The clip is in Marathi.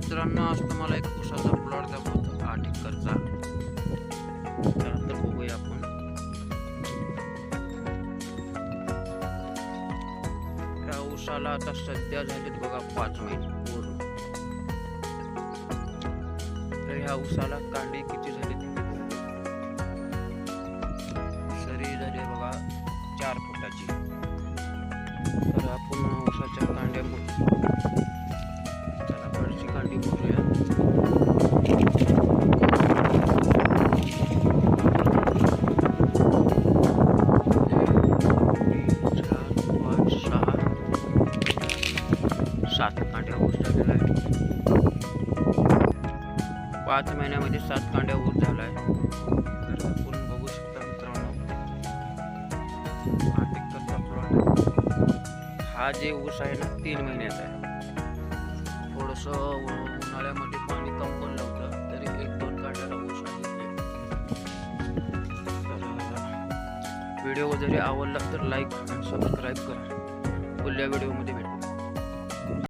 मित्रांनो आज तुम्हाला एक उसाचा प्लॉट दाखवतो आठ एकरचा. त्यानंतर बघूया आपण. त्या उसाला आता सध्या झालेत बघा पाच महिने पूर्ण. तर ह्या उसाला कांडे किती झाले सरी झाली बघा चार फुटाची. बरची कांडी सहा, सात कांड्या ऊस झालेला आहे पाच महिन्यामध्ये सात कांड्या ऊस झाला आहे तर आपण बघू शकता मित्रांनो आठ एकरचा प्लॉट हा जे ऊस आहे ना तीन महिन्याचा आहे. असं उन्हाळ्यामध्ये पाणी कम पण लावतं तरी एक दोन काढायला लावू सांगितले व्हिडिओ जरी आवडला तर लाईक आणि सबस्क्राईब करा. पुढल्या व्हिडिओमध्ये भेटू.